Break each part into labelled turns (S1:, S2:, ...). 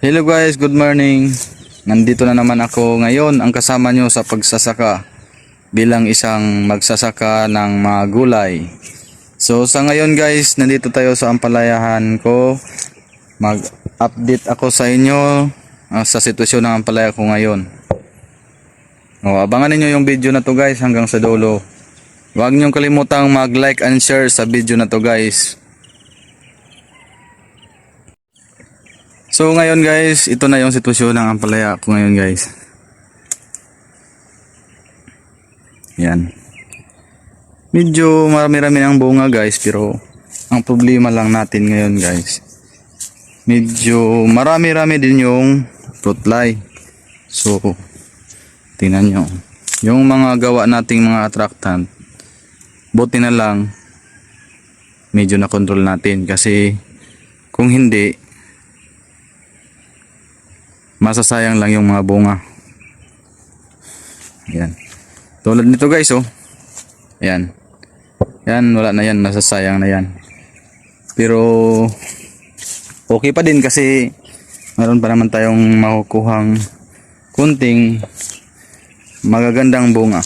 S1: Hello guys, good morning. Nandito na naman ako ngayon ang kasama nyo sa pagsasaka bilang isang magsasaka ng mga gulay. So sa ngayon guys, nandito tayo sa ampalayahan ko. Mag-update ako sa inyo ah, sa sitwasyon ng ampalaya ko ngayon. O, abangan ninyo yung video na to guys hanggang sa dulo. Huwag niyong kalimutang mag-like and share sa video na to guys. So ngayon guys, ito na yung sitwasyon ng ampalaya ko ngayon guys. Yan. Medyo marami-rami ng bunga guys, pero ang problema lang natin ngayon guys. Medyo marami-rami din yung fruit fly. So, tingnan nyo. Yung mga gawa nating mga attractant, buti na lang, medyo na-control natin kasi kung hindi, masasayang lang yung mga bunga. Yan. Tulad nito guys, oh. Yan. Yan, wala na yan. Masasayang na yan. Pero, okay pa din kasi meron pa naman tayong makukuhang kunting magagandang bunga.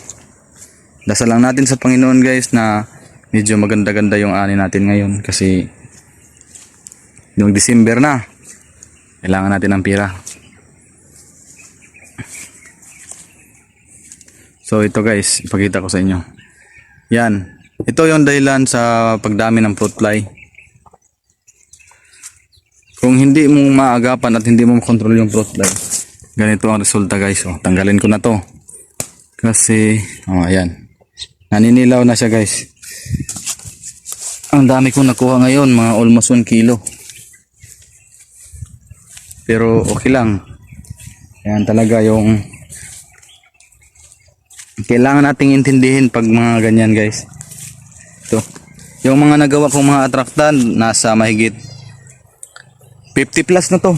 S1: Dasal lang natin sa Panginoon guys na medyo maganda-ganda yung ani natin ngayon kasi yung December na. Kailangan natin ng pira. So ito guys, ipakita ko sa inyo. Yan. Ito yung dahilan sa pagdami ng fruit fly. Kung hindi mo maagapan at hindi mo makontrol yung fruit fly, ganito ang resulta guys. Oh, tanggalin ko na to. Kasi, oh ayan. Naninilaw na siya guys. Ang dami kong nakuha ngayon, mga almost 1 kilo. Pero okay lang. Yan talaga yung kailangan nating intindihin pag mga ganyan guys. Ito. Yung mga nagawa kong mga attractant nasa mahigit 50 plus na to.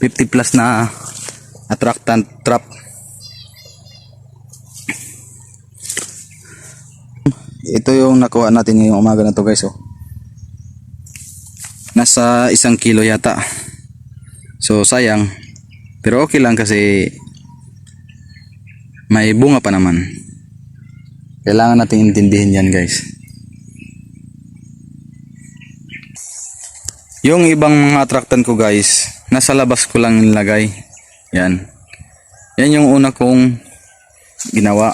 S1: 50 plus na attractant trap. Ito yung nakuha natin ngayong umaga na to guys oh. Nasa isang kilo yata. So sayang. Pero okay lang kasi may bunga pa naman. Kailangan natin intindihin yan guys. Yung ibang mga attractant ko guys, nasa labas ko lang nilagay. Yan. Yan yung una kong ginawa.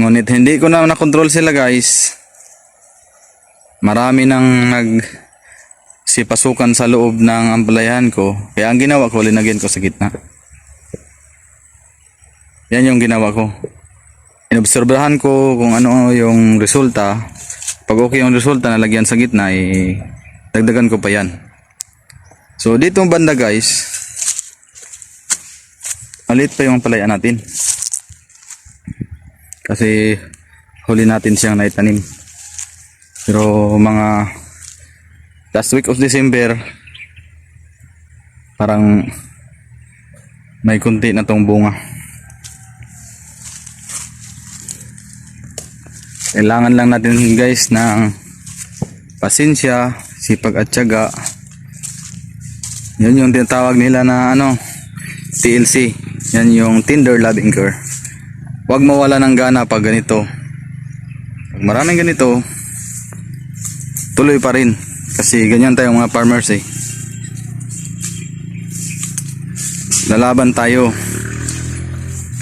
S1: Ngunit hindi ko na nakontrol sila guys. Marami nang nag sipasukan sa loob ng ampalayahan ko. Kaya ang ginawa ko, linagyan ko sa gitna. Yan yung ginawa ko. Inobserbahan ko kung ano yung resulta. Pag okay yung resulta, nalagyan sa gitna, eh, dagdagan ko pa yan. So, dito banda guys, maliit pa yung palaya natin. Kasi, huli natin siyang naitanim. Pero, mga last week of December, parang may kunti na tong bunga. Kailangan lang natin guys ng pasensya, sipag at tiyaga. Yan yung tinatawag nila na ano, TLC. Yan yung Tinder Loving Care. Huwag mawala ng gana pag ganito. Pag maraming ganito, tuloy pa rin. Kasi ganyan tayong mga farmers eh. Lalaban tayo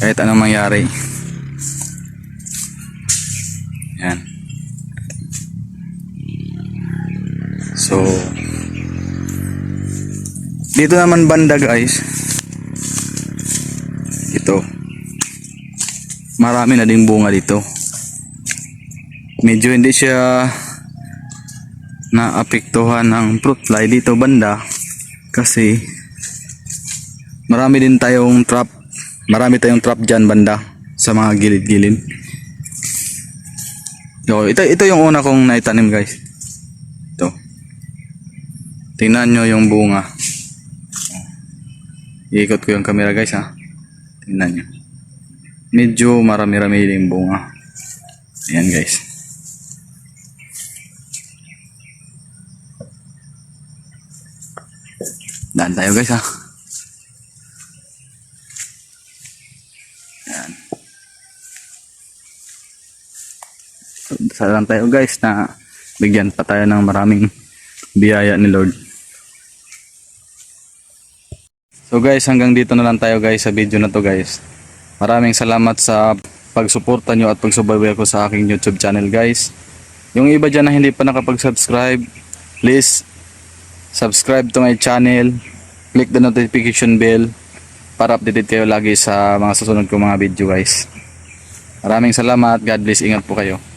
S1: kahit anong mangyari. Yan. So, dito naman banda guys. Ito. Marami na ding bunga dito. Medyo hindi siya naapektuhan ng fruit fly dito banda kasi marami din tayong trap marami tayong trap dyan banda sa mga gilid-gilid So, ito, ito yung una kong naitanim guys. Ito. Tingnan nyo yung bunga. Iikot ko yung camera guys ha. Tingnan nyo. Medyo marami-rami din bunga. Ayan guys. Daan tayo guys ha. So, Salamat tayo guys na bigyan pa tayo ng maraming biyaya ni Lord. So guys, hanggang dito na lang tayo guys sa video na to guys. Maraming salamat sa pagsuporta nyo at pagsubaybay ko sa aking YouTube channel guys. Yung iba dyan na hindi pa nakapag-subscribe, please subscribe to my channel, click the notification bell para updated kayo lagi sa mga susunod kong mga video guys. Maraming salamat, God bless, ingat po kayo.